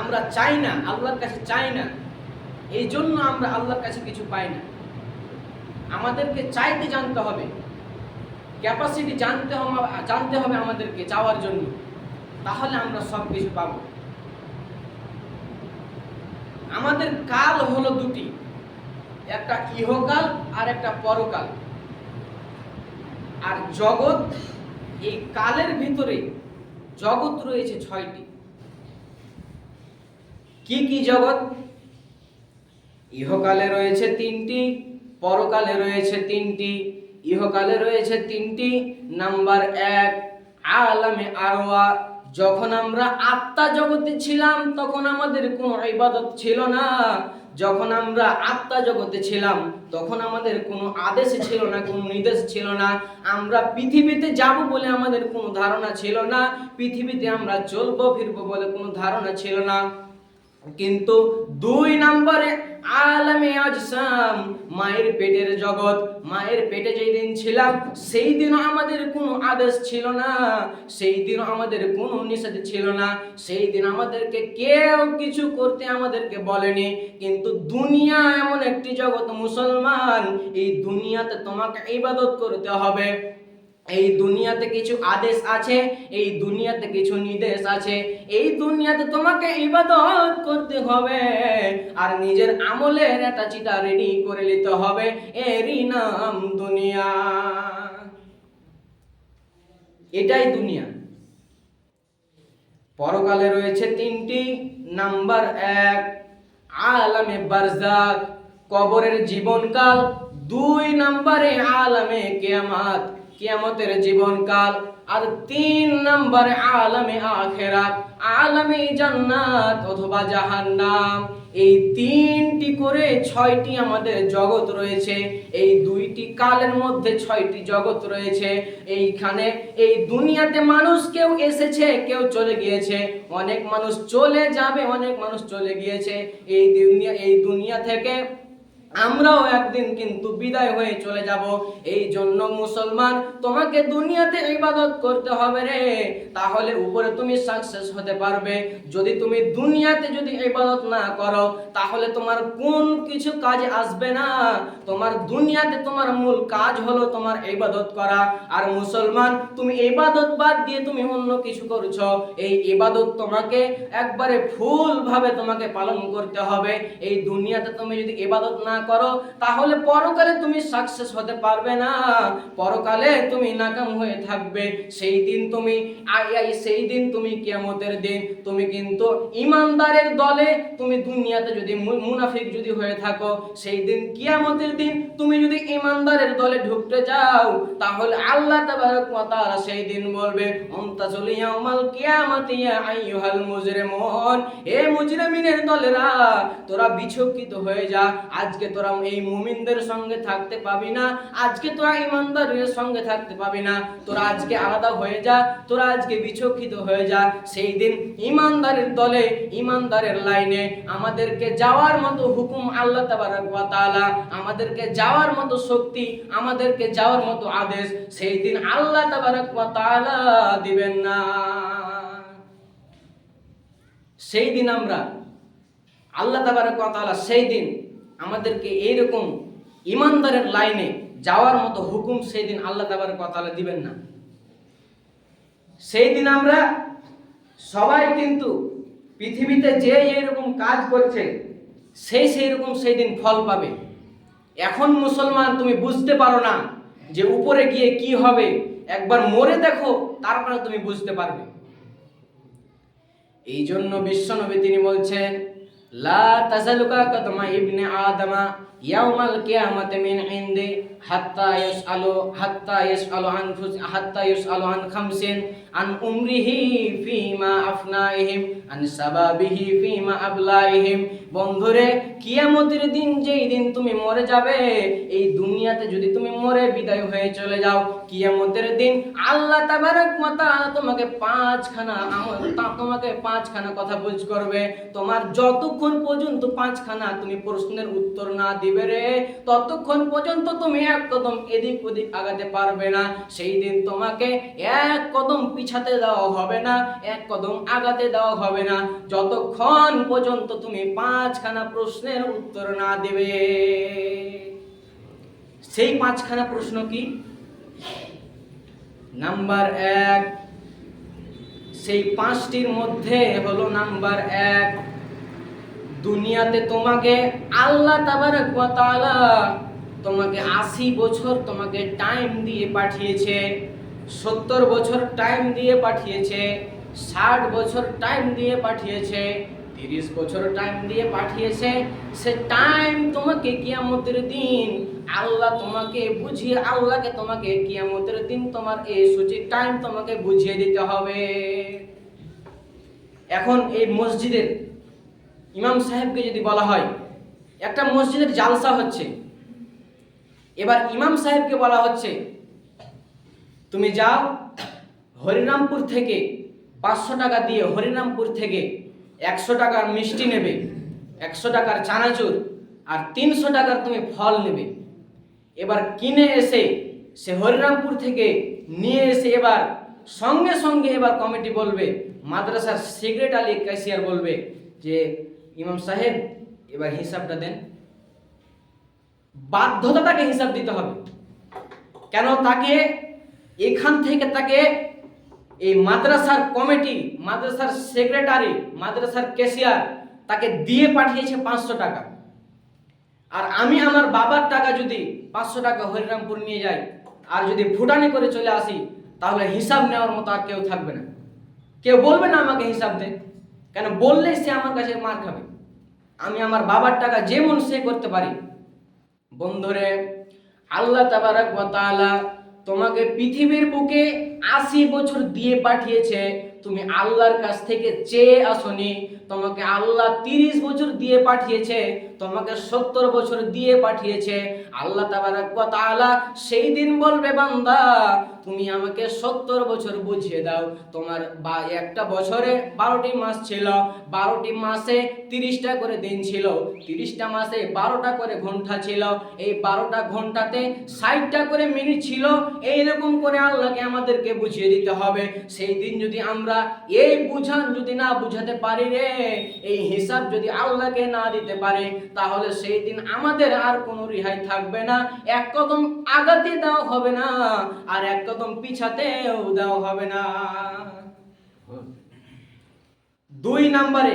আমরা চাই না, আল্লাহর কাছে চাই না, এই জন্য আমরা আল্লাহর কাছে কিছু পাই না। আমাদেরকে চাইতে জানতে হবে ক্যাপাসিটি জানতে হবে জানতে হবে আমাদেরকে চাওয়ার জন্য, তাহলে আমরা সব কিছু পাব। আমাদের কাল হলো দুটি, একটা ইহকাল আর একটা পরকাল। আর জগৎ, এই কালের ভিতরে জগৎ রয়েছে ছয়টি। কি কি জগৎ? ইহকালে রয়েছে তিনটি, পরকালে রয়েছে তিনটি, ইহকালে রয়েছে তিনটি। নাম্বার এক, আলামে আরওয়া যখন আমরা আত্মা জগতে ছিলাম, তখন আমাদের কোনো ইবাদত ছিল না। যখন আমরা আত্মা জগতে ছিলাম, তখন আমাদের কোনো আদেশ ছিল না, কোনো নির্দেশ ছিল না। আমরা পৃথিবীতে যাব বলে আমাদের কোনো ধারণা ছিল না। পৃথিবীতে আমরা চলবো, ফিরবো বলে কোনো ধারণা ছিল না। কিন্তু দুই নম্বরে আলমে আজসাম, মায়ের পেটের জগৎ। মায়ের পেটে যেই দিন ছিলাম সেই দিনও আমাদের কোনো আদেশ ছিল না। সেই দিনও আমাদের কোনো নিষেধ ছিল না। সেই দিন আমাদেরকে কেউ কিছু করতে আমাদেরকে বলেনি। কিন্তু দুনিয়া এমন একটি জগৎ মুসলমান, এই দুনিয়াতে তোমাকে ইবাদত করতে হবে। এই দুনিয়াতে কিছু আদেশ আছে, এই দুনিয়াতে কিছু নির্দেশ আছে। এই দুনিয়াতে তোমাকে ইবাদত করতে হবে, আর নিজের আমলের একটা চিটা রেডি করে নিতে হবে। এরই নাম দুনিয়া। এটাই দুনিয়া। পরকালে রয়েছে তিনটি। নাম্বার এক, আলামে বারজাক কবরের জীবনকাল। দুই নাম্বারে আলামে কিয়ামাত। কিয়ামতের জীবনকাল আর তিন নম্বরে আলামে আখেরাত, আলামে জান্নাত অথবা জাহান্নাম। এই তিনটি করে ছয়টি আমাদের জগৎ রয়েছে, এই দুইটি কালের মধ্যে ছয়টি জগৎ রয়েছে। এইখানে এই দুনিয়াতে মানুষ কেউ এসেছে, কেউ চলে গিয়েছে। অনেক মানুষ চলে যাবে, অনেক মানুষ চলে গিয়েছে। এই দুনিয়া এই দুনিয়া থেকে আমরাও একদিন কিন্তু বিদায় হয়ে চলে যাব। এই জন্য মুসলমান, তোমাকে দুনিয়াতে ইবাদত করতে হবে রে। তাহলে উপরে তুমি সাকসেস হতে পারবে। যদি তুমি দুনিয়াতে যদি ইবাদত না করো, তাহলে তোমার কোন কিছু কাজে আসবে না। তোমার দুনিয়াতে তোমার মূল কাজ হলো তোমার ইবাদত করা। আর মুসলমান, তুমি ইবাদত বাদ দিয়ে তুমি অন্য কিছু করছ। এই ইবাদত তোমাকে একবারে ফুল ভাবে তোমাকে পালন করতে হবে। এই দুনিয়াতে তুমি যদি ইবাদত না করো, তাহলে পরকালে তুমি সাকসেস হতে পারবে না। পরকালে তুমি নাকাম হয়ে থাকবে। সেই দিন তুমি, আই সেই দিন তুমি কিয়ামতের দিন তুমি কিন্তু ইমানদারের দলে তুমি দুনিয়াতে যদি মুনাফিক যদি হয়ে থাকো, সেই দিন কিয়ামতের দিন তুমি যদি ইমানদারের দলে ঢুকতে যাও, তাহলে আল্লাহ তাবারক ওয়া তাআলা সেই দিন বলবে অন্তাজুল ইয়াউমাল কিয়ামাতি ইয়া আইয়ুহাল মুজরিমুন। এ মুজরিমিনের দলেরা, তোরা বিচক্ষিত হয়ে যা। আজকে তোরা এই মুমিনদের সঙ্গে থাকতে পাবি না, আজকে তোরা ইমানদারের সঙ্গে থাকতে পাবি না, তোরা আজকে আলাদা হয়ে যা, তোরা আজকে বিচক্ষিত হয়ে যা, সেই দিন ইমানদারের দলে, ইমানদারের লাইনে আমাদেরকে যাওয়ার মতো হুকুম আল্লাহ তাআলা, আমাদেরকে যাওয়ার মতো শক্তি, আমাদেরকে যাওয়ার মতো আদেশ, সেই দিন আল্লাহ তাআলা দিবেন না। সেই দিন আমরা, আল্লাহ তাবারক তাআলা সেই দিন আমাদেরকে এইরকম ইমানদারের লাইনে যাওয়ার মতো হুকুম সেই দিন আল্লাহ তাবারক কথা দিবেন না। সেই দিন আমরা সবাই কিন্তু পৃথিবীতে যে এইরকম কাজ করছে, সেই সেই রকম সেই দিন ফল পাবে। এখন মুসলমান, তুমি বুঝতে পারো না যে উপরে গিয়ে কি হবে। একবার মরে দেখো, তারপরে তুমি বুঝতে পারবে। এই জন্য বিশ্বনবী তিনি বলছেন লা তাজালুকা কদমা ইবনে আদমা ইয়াউমাল মিন ইনদি হাত্তা ইয়াসআলু হাত্তা ইয়াসআলু আন হাত্তা ইয়াসআলু আন খামসিন, আন উমরিহি আফনাইহিম, আন সাবাবিহি আবলাইহিম। বন্ধুরে, কিয়ামতের দিন যেই দিন তুমি মরে যাবে, এই দুনিয়াতে যদি তুমি মরে বিদায় হয়ে চলে যাও, কিয়ামতের দিন আল্লাহ তাবারক ওয়া তোমাকে পাঁচখানা আমল তোমাকে পাঁচখানা কথা বুঝ করবে। তোমার যতক্ষণ পর্যন্ত পাঁচখানা তুমি প্রশ্নের উত্তর না দিবে রে ততক্ষণ পর্যন্ত তুমি এক কদম এদিক ওদিক আগাতে পারবে না। সেই দিন তোমাকে এক কদম পিছাতে দেওয়া হবে না, এক কদম আগাতে দেওয়া হবে না। যতক্ষণ পর্যন্ত তুমি পাঁচখানা প্রশ্নের উত্তর না দেবে। সেই পাঁচখানা প্রশ্ন কি? নাম্বার এক, সেই পাঁচটির মধ্যে হলো নাম্বার এক। দুনিয়াতে তোমাকে আল্লাহ তোমাকে আশি বছর তোমাকে টাইম দিয়ে পাঠিয়েছে, সত্তর বছর টাইম দিয়ে পাঠিয়েছে, ষাট বছর টাইম দিয়ে পাঠিয়েছে, তিরিশ বছর টাইম দিয়ে পাঠিয়েছে, সে টাইম তোমাকে কিয়ামতের দিন আল্লাহ তোমাকে বুঝিয়ে, আল্লাহকে তোমাকে কিয়ামতের দিন তোমার এই সঠিক টাইম তোমাকে বুঝিয়ে দিতে হবে। এখন এই মসজিদের ইমাম সাহেবকে যদি বলা হয়, একটা মসজিদের জালসা হচ্ছে। এবার ইমাম সাহেবকে বলা হচ্ছে, তুমি যাও হরিরামপুর থেকে পাঁচশো টাকা দিয়ে হরিরামপুর থেকে একশো টাকার মিষ্টি নেবে, একশো টাকার চানাচুর আর তিনশো টাকার তুমি ফল নেবে। এবার কিনে এসে সে হরিরামপুর থেকে নিয়ে এসে এবার সঙ্গে সঙ্গে এবার কমিটি বলবে, মাদ্রাসার সেক্রেটারি ক্যাশিয়ার বলবে যে ইমাম সাহেব, এবার হিসাবটা দেন। বাধ্যতা তাকে হিসাব দিতে হবে। কেন তাকে এখান থেকে তাকে এই মাদ্রাসার কমিটি, মাদ্রাসার সেক্রেটারি, মাদ্রাসার ক্যাশিয়ার তাকে দিয়ে পাঠিয়েছে পাঁচশো টাকা। আর আমি আমার বাবার টাকা যদি পাঁচশো টাকা হরিরামপুর নিয়ে যাই, আর যদি ফুটানি করে চলে আসি, তাহলে হিসাব নেওয়ার মতো আর কেউ থাকবে না। কেউ বলবে না আমাকে হিসাব দে। কেন বললে সে আমার কাছে মার খাবে? আমি আমার বাবার টাকা যেমন সে করতে পারি। বন্ধুরে, আল্লাহ তাবারাক তাআলা তোমাকে পৃথিবীর বুকে আশি বছর দিয়ে পাঠিয়েছে। তুমি আল্লাহর কাছ থেকে চেয়ে আসনি। তোমাকে আল্লাহ তিরিশ বছর দিয়ে পাঠিয়েছে। তোমাকে সত্তর বছর দিয়ে পাঠিয়েছে। আল্লাহ তাবারাক তাআলা সেই দিন বলবে, বান্দা তুমি আমাকে সত্তর বছর বুঝিয়ে দাও। তোমার বা একটা বছরে বারোটি মাস ছিল, বারোটি মাসে তিরিশটা করে দিন ছিল, তিরিশটা মাসে বারোটা করে ঘণ্টা ছিল, এই বারোটা ঘন্টাতে ষাটটা করে মিনিট ছিল, এইরকম করে আল্লাহকে আমাদেরকে বুঝিয়ে দিতে হবে। সেই দিন যদি আমরা এই বুঝান যদি না বুঝাতে পারি রে, এই হিসাব যদি আল্লাহকে না দিতে পারে, তাহলে সেই দিন আমাদের আর কোনো রেহাই থাকবে না। এক কদম আগাতে দেওয়া হবে না। আর এক কদম পিছাতেও দেওয়া হবে না। দুই নম্বরে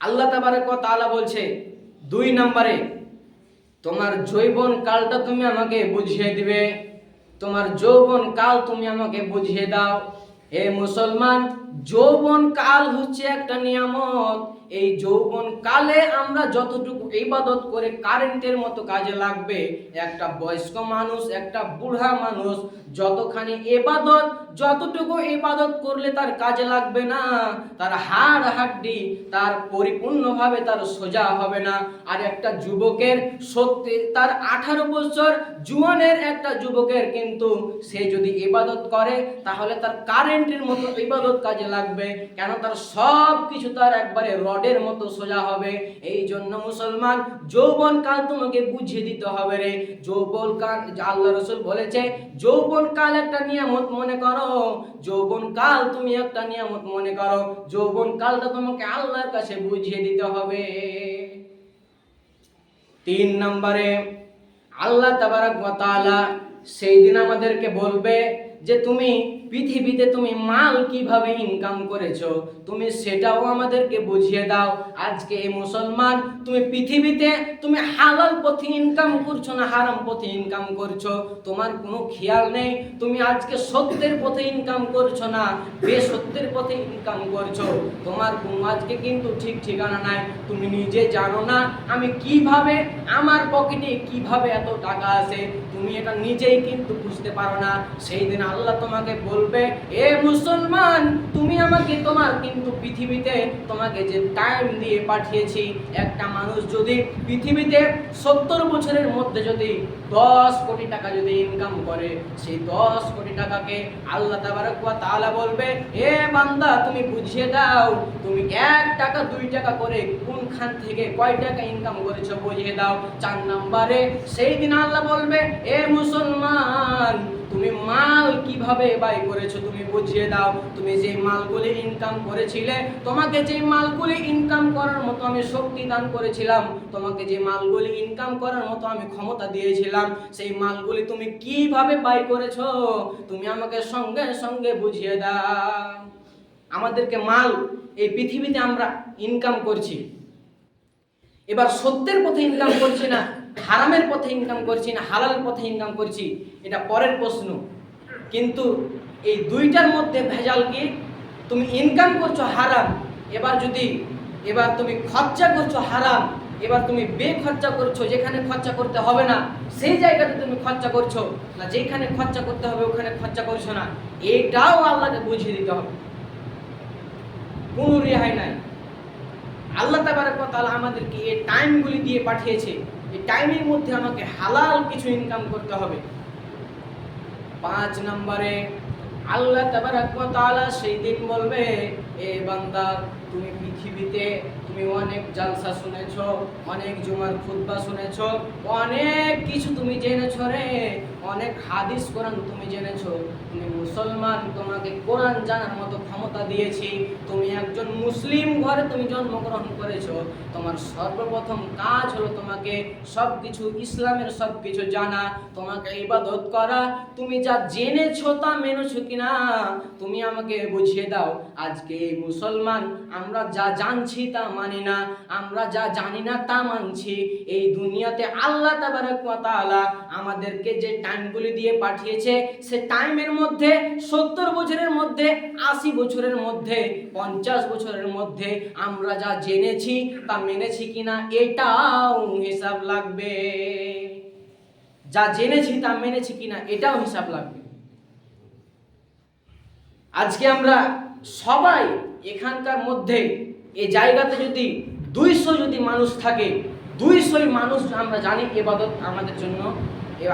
আল্লাহ তাবারক তাআলা বলছে, দুই নম্বরে, তোমার যৌবন কালটা তুমি আমাকে বুঝিয়ে দিবে। তোমার যৌবন কাল তুমি আমাকে বুঝিয়ে দাও। হে মুসলমান, যৌবন কাল হচ্ছে একটা নিয়ামত। এই যৌবন কালে আমরা যতটুকু ইবাদত করে কারেন্টের মতো কাজে লাগবে, একটা বয়স্ক মানুষ, একটা বুড়া মানুষ, যতখানি ইবাদত, যতটুকু ইবাদত করলে তার কাজে লাগবে না, তার হাড় হাড্ডি, তার পরিপূর্ণভাবে তার সোজা হবে না। আর একটা যুবকের সত্যি, তার আঠারো বছর জুয়ানের একটা যুবকের কিন্তু সে যদি ইবাদত করে, তাহলে তার কারেন্টের মতো ইবাদত কাজে লাগবে। কেন? তার সব কিছু তার একবারে রডের মতো সোজা হবে। এই জন্য মুসলমান, যৌবন কাল তোমাকে বুঝিয়ে দিতে হবে রে। যৌবন কাল, আল্লাহ রসুল বলেছে, যৌবন কাল একটা নিয়ামত মনে করো। যৌবন কাল তুমি একটা নিয়ামত মনে করো। যৌবন কালটা তোমাকে আল্লাহর কাছে বুঝিয়ে দিতে হবে। তিন নম্বরে, আল্লাহ তাবারাক তাআলা সেই দিন আমাদেরকে বলবে যে, তুমি পৃথিবীতে তুমি মাল কীভাবে ইনকাম করেছ, তুমি সেটাও আমাদেরকে বুঝিয়ে দাও। আজকে এই মুসলমান, তুমি পৃথিবীতে তুমি হালাল পথে ইনকাম করছ না হারাম পথে ইনকাম করছ? তোমার কোনো খেয়াল নেই? তুমি আজকে সত্যের পথে ইনকাম করছ না, বেসত্যের পথে ইনকাম করছ? তোমার কোনো আজকে কিন্তু ঠিক ঠিকানা নাই। তুমি নিজে জানো না আমি কীভাবে, আমার পকেটে কীভাবে এত টাকা আছে? তুমি এটা নিজেই কিন্তু বুঝতে পারো না। সেই দিন আল্লাহ তোমাকে বলবে, এ মুসলমান, তুমি আমাকে তোমার কিন্তু পৃথিবীতে তোমাকে যে টাইম দিয়ে পাঠিয়েছি, একটা মানুষ যদি পৃথিবীতে সত্তর বছরের মধ্যে যদি দশ কোটি টাকা যদি ইনকাম করে, সেই দশ কোটি টাকাকে আল্লাহ তাবারক ওয়া তাআলা বলবে, এ বান্দা, তুমি বুঝিয়ে দাও, তুমি এক টাকা, দুই টাকা করে কোনখান থেকে কয় টাকা ইনকাম করেছ, বুঝিয়ে দাও। চার নম্বরে সেই দিন আল্লাহ বলবে, এ মুসলমান তুমি মাল কীভাবে ব্যয় করেছ? তুমি বুঝিয়ে দাও। তুমি যে মালগুলি ইনকাম করেছিলে, তোমাকে যে মালগুলি ইনকাম করার মতো আমি শক্তি দান করেছিলাম, তোমাকে যে মালগুলি ইনকাম করার মতো আমি ক্ষমতা দিয়েছিলাম, সেই মালগুলি তুমি কীভাবে ব্যয় করেছ? তুমি আমাকে সঙ্গে সঙ্গে বুঝিয়ে দাও। আমাদেরকে মাল এই পৃথিবীতে আমরা ইনকাম করছি। এবার সত্যের পথে ইনকাম করছি না। হারামের পথে ইনকাম করছি না হালালের পথে ইনকাম করছি, এটা পরের প্রশ্ন। কিন্তু এই দুইটার মধ্যে ভেজাল কি? তুমি ইনকাম করছ হারাম, এবার যদি, এবার তুমি খরচা করছ হারাম, এবার তুমি বে খরচা করছ, যেখানে খরচা করতে হবে না, সেই জায়গাতে তুমি খরচা করছ, না যেখানে খরচা করতে হবে ওখানে খরচা করছ না, এটাও আল্লাহকে বুঝিয়ে দিতে হবে। কোনো রেহাই নাই। আল্লাহ তাবারকাল আমাদেরকে এই টাইমগুলি দিয়ে পাঠিয়েছে। এই টাইমের মধ্যে আমাকে হালাল কিছু ইনকাম করতে হবে। পাঁচ নম্বরে আল্লাহ তাবার সেই দিন বলবে, এ বান্দা তুমি পৃথিবীতে তুমি অনেক জালসা শুনেছ, অনেক জুমার খুতবা শুনেছ, অনেক কিছু তুমি জেনেছ রে, অনেক হাদিস কোরআন তুমি জেনেছ। তুমি মুসলমান, তোমাকে কোরআন জানার মতো ক্ষমতা দিয়েছি। তুমি একজন মুসলিম ঘরে তুমি জন্মগ্রহণ করেছ। তোমার সর্বপ্রথম কাজ হলো তোমাকে সব কিছু ইসলামের সব কিছু জানা, তোমাকে ইবাদত করা। তুমি যা জেনেছো তা মেনেছো কিনা, তুমি আমাকে বুঝিয়ে দাও। আজকে এই মুসলমান আমরা যা জানছি তা মানি না, আমরা যা জানি না তা মানছি। এই দুনিয়াতে আল্লাহ ওয়া আমাদেরকে যে টাইমগুলি দিয়ে পাঠিয়েছে, সে টাইমের মধ্যে, সত্তর বছরের মধ্যে, আশি বছরের মধ্যে, পঞ্চাশ বছরের মধ্যে আমরা যা জেনেছি তা মেনেছি কিনা, এটাও হিসাব লাগবে। যা জেনেছি তা মেনেছি কিনা, এটাও হিসাব লাগবে। আজকে আমরা সবাই এখানকার মধ্যে এই জায়গাতে যদি দুইশো যদি মানুষ থাকে, দুইশোই মানুষ আমরা জানি এবাদত আমাদের জন্য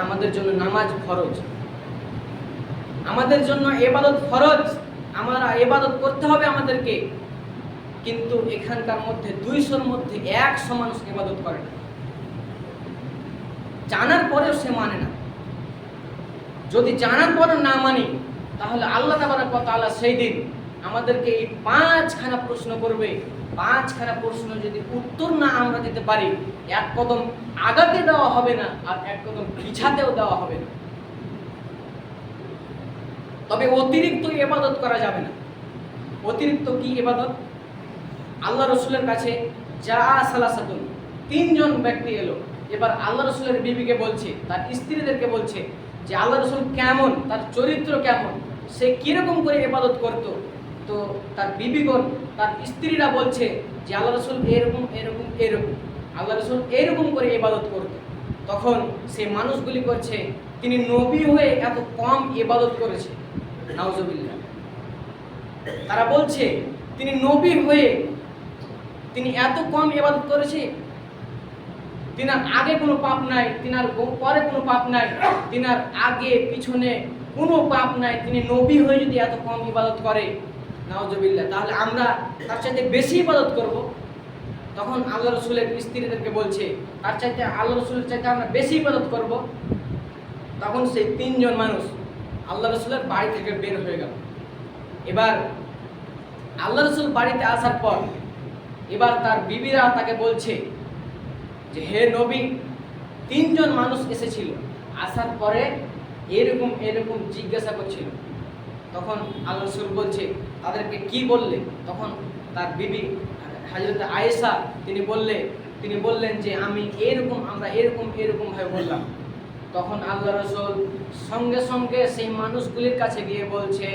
আমাদের জন্য নামাজ ফরজ। আমাদের জন্য এবাদত ফরজ, আমরা এবাদত করতে হবে আমাদেরকে। কিন্তু এখানকার মধ্যে দুইশোর মধ্যে একশো মানুষ এবাদত করে না। জানার পরেও সে মানে না। যদি জানার পরেও না মানি, তাহলে আল্লাহ তাআলা সেই দিন আমাদেরকে এই পাঁচখানা প্রশ্ন করবে। পাঁচখানা প্রশ্ন যদি উত্তর না আমরা দিতে পারি, এক কদম আগাতে দেওয়া হবে না আর এক কদম পিছাতেও দেওয়া হবে না। তবে অতিরিক্ত এবাদত করা যাবে না। অতিরিক্ত কি এবাদত আল্লাহ রসুলের কাছে যা সালাসাতুন, তিনজন ব্যক্তি এলো। এবার আল্লাহ রসুলের বিবিকে বলছে, তার স্ত্রীদেরকে বলছে যে, আল্লাহ রসুল কেমন? তার চরিত্র কেমন? সে কীরকম করে এবাদত করত? তো তার বিবিগণ, তার স্ত্রীরা বলছে যে আল্লাহ রসুল এরকম এরকম এরকম। আল্লাহ রসুল এরকম করে ইবাদত করত তখন সে মানুষগুলি করছে, তিনি নবী হয়ে এত কম ইবাদত করেছে। নাউজুবিল্লাহ। তারা বলছে, তিনি নবী হয়ে তিনি এত কম ইবাদত করেছে, তিনার আগে কোনো পাপ নাই, তিনার পরে কোনো পাপ নাই, তিনার আগে, পিছনে কোনো পাপ নাই, তিনি নবী হয়ে যদি এত কম ইবাদত করে নাওজবিল্লা তাহলে আমরা তার চাইতে বেশি ইবাদত করব। তখন আল্লাহ রসুলের স্ত্রীদেরকে বলছে, তার চাইতে আল্লাহ রসুলের চাইতে আমরা বেশি ইবাদত করব। তখন সেই তিনজন মানুষ আল্লাহ রসুলের বাড়ি থেকে বের হয়ে গেল। এবার আল্লাহ রসুল বাড়িতে আসার পর এবার তার বিবিরা তাকে বলছে যে, হে নবী, তিনজন মানুষ এসেছিল। আসার পরে এরকম এরকম জিজ্ঞাসা করছিল। তখন আল্লাহ রসুল বলছে, তাদেরকে কি বললে? তখন তার বিবি হাজরত আয়েশা তিনি বললে, তিনি বললেন যে, আমি এরকম, আমরা এরকম এরকম ভাবে বললাম। তখন আল্লাহ রসুল সঙ্গে সঙ্গে সেই মানুষগুলির কাছে গিয়ে বলছে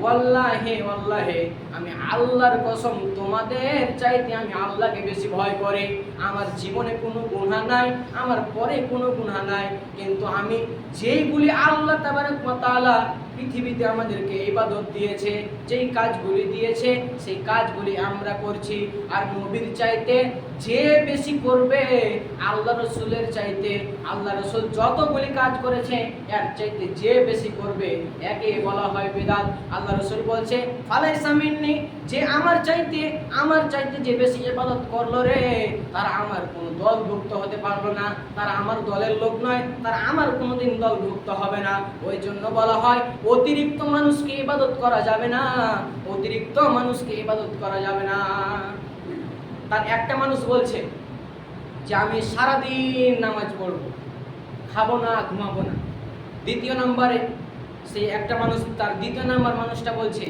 ওয়াল্লাহে ওয়াল্লাহে, আমি আল্লাহর কসম, তোমাদের চাইতে আমি আল্লাহকে বেশি ভয় করি। আমার জীবনে কোনো গুণা নাই, আমার পরে কোনো গুণা নাই, কিন্তু আমি যেইগুলি আল্লাহ তাবারক তালা পৃথিবীতে আমাদেরকে ইবাদত দিয়েছে, যেই কাজগুলি দিয়েছে, সেই কাজগুলি আমরা করছি। আর নবীর চাইতে যে বেশি করবে, আল্লাহ রসুলের চাইতে, আল্লাহ রসুল যতগুলি কাজ করেছে, এর চাইতে যে বেশি করবে, একে বলা হয় বেদাত। আল্লাহ রসুল বলছে ফালাই সামিননি যে আমার চাইতে আমার চাইতে যে বেশি ইবাদত করল রে, তারা আমার কোনো দলভুক্ত হতে পারল না। তারা আমার দলের লোক নয়, তারা আমার কোনোদিন দলভুক্ত হবে না। ওই জন্য বলা হয় অতিরিক্ত মানুষকে ইবাদত করা যাবে না, অতিরিক্ত মানুষকে ইবাদত করা যাবে না। তার একটা মানুষ বলছে যে, আমি সারাদিন নামাজ পড়ব, খাব না, ঘুমাবো না। দ্বিতীয় নম্বরে সেই একটা মানুষ, তার দ্বিতীয় নাম্বার মানুষটা বলছে,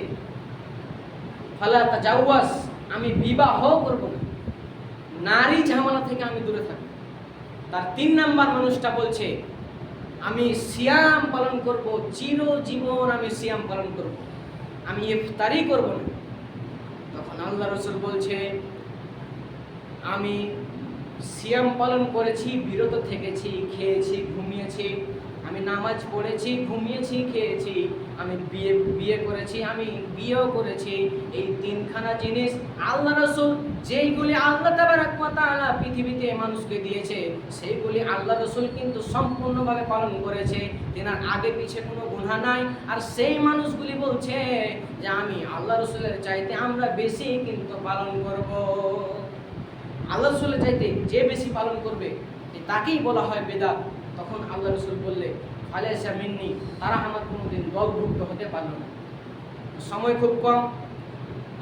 ফালা তাজাওয়াস আমি বিবাহ করব না। নারী ঝামেলা থেকে আমি দূরে থাকব। তার তিন নাম্বার মানুষটা বলছে আমি সিয়াম পালন করব, চিরজীবন আমি সিয়াম পালন করব। আমি ইফতারি করব না। তখন আল্লাহ রসুল বলছে, আমি সিয়াম পালন করেছি, বিরত থেকেছি, খেয়েছি, ঘুমিয়েছি। আমি নামাজ পড়েছি, ঘুমিয়েছি, খেয়েছি। আমি বিয়ে বিয়ে করেছি, আমি বিয়েও করেছি। এই তিনখানা জিনিস আল্লাহ রসুল যেইগুলি আল্লাহ তাআলা পৃথিবীতে মানুষকে দিয়েছে সেইগুলি আল্লাহ রসুল কিন্তু সম্পূর্ণভাবে পালন করেছে। তেনার আগে পিছে কোনো গুণা নাই। আর সেই মানুষগুলি বলছে যে আমি আল্লাহ রসুলের চাইতে আমরা বেশি কিন্তু পালন করব। আল্লাহ রসুলের চাইতে যে বেশি পালন করবে তাকেই বলা হয় বেদাত। তখন আল্লাহ রসুল বললে আলিয়া মিন্নি, তারা আমার কোনোদিন দলভুক্ত হতে পারল না। সময় খুব কম।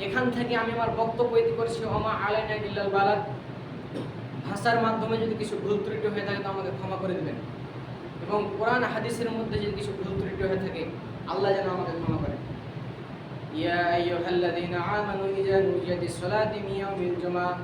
এখান থেকে আমি আমার বক্তব্য ইতি করছি অমা আলাইনা ইল্লাল বালাদ। ভাষার মাধ্যমে যদি কিছু ভুল ত্রুটি হয়ে থাকে, তো আমাকে ক্ষমা করে দেবেন। এবং কোরআন হাদিসের মধ্যে যদি কিছু ভুল ত্রুটি হয়ে থাকে, আল্লাহ যেন আমাকে ক্ষমা করে ইয়া আইয়ুহাল্লাযীনা আমানু ইযা নুদিয়া লিস-সালাতি মিন ইয়াউমিল জুমআহ